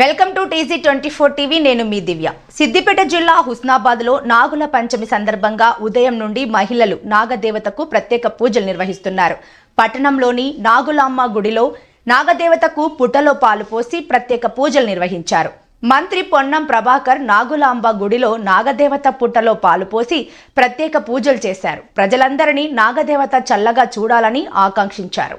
Welcome to T G twenty four TV నేను మీ దివ్య. సిద్దిపేట జిల్లా హుస్నాబాద్లో నాగుల పంచమి సందర్భంగా ఉదయం నుండి మహిళలు నాగదేవతకు ప్రత్యేక పూజలు నిర్వహిస్తున్నారు. పట్టణంలోని నాగులామ్మ గుడిలో నాగదేవతకు పుట్టలో పాలు పోసి ప్రత్యేక పూజలు నిర్వహించారు. మంత్రి పొన్నం ప్రభాకర్ నాగులాంబ గుడిలో నాగదేవత పుట్టలో పాలు పోసి ప్రత్యేక పూజలు చేశారు. ప్రజలందరినీ నాగదేవత చల్లగా చూడాలని ఆకాంక్షించారు.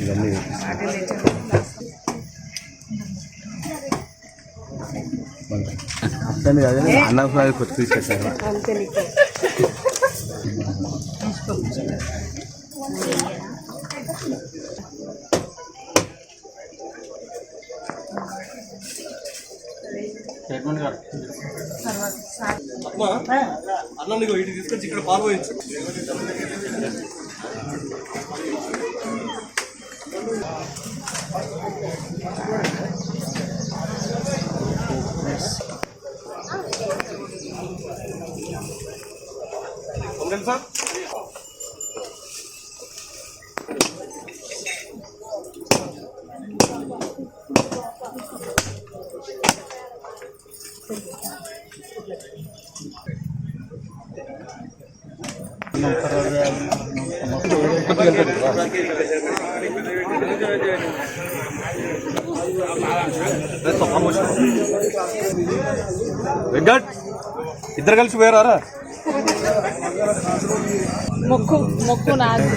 ఇవన్నీ. అర్థం కాదు అన్న ఫ్రాయి కొత్త తీసుకొచ్చాను అన్న నీకు ఇటు తీసుకొచ్చి ఇక్కడ పాల్పోయచ్చు పొంగల్ సార్ వెంకట్ ఇద్దరు కలిసి పోయారా? మొక్కు మొక్కు నాకు